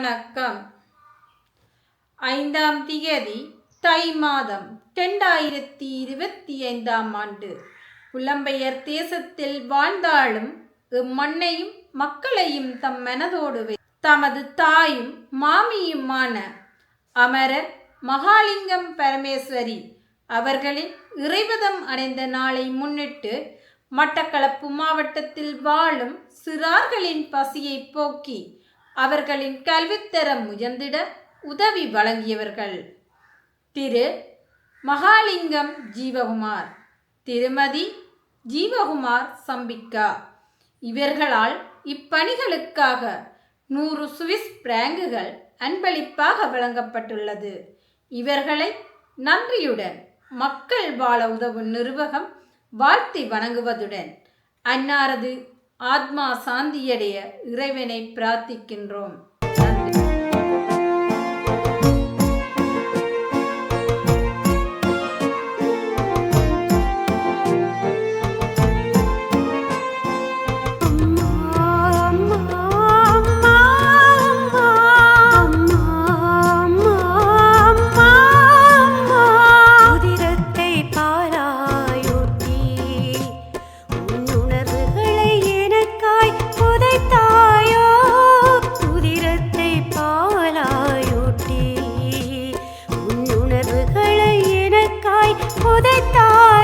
வணக்கம். ஐந்தாம் திகதி தை மாதம் இரண்டாயிரத்தி இருபத்தி ஐந்தாம் ஆண்டு. புலம்பெயர் தேசத்தில் வாழ்ந்தாலும் இம்மண்ணையும் மக்களையும் தம் மனதோடு தமது தாயும் மாமியுமான அமரர் மகாலிங்கம் பரமேஸ்வரி அவர்களின் இறைவதம் அடைந்த நாளை முன்னிட்டு மட்டக்களப்பு மாவட்டத்தில் வாழும் சிறார்களின் பசியை போக்கி அவர்களின் கல்வித்தரம் உயர்ந்திட உதவி வழங்கியவர்கள். திரு. மகாலிங்கம் ஜீவகுமார் திருமதி ஜீவகுமார் சம்பிக்கா. இவர்களால் இப்பணிகளுக்காக நூறு சுவிஸ் பிராங்குகள் அன்பளிப்பாக வழங்கப்பட்டுள்ளது. இவர்களை நன்றியுடன் மக்கள் வாழ உதவும் நிர்வாகம் வாழ்த்தி வணங்குவதுடன் அன்னாரது ஆத்மா சாந்தியடைய இறைவனை பிரார்த்திக்கின்றோம். ತಾಯಿ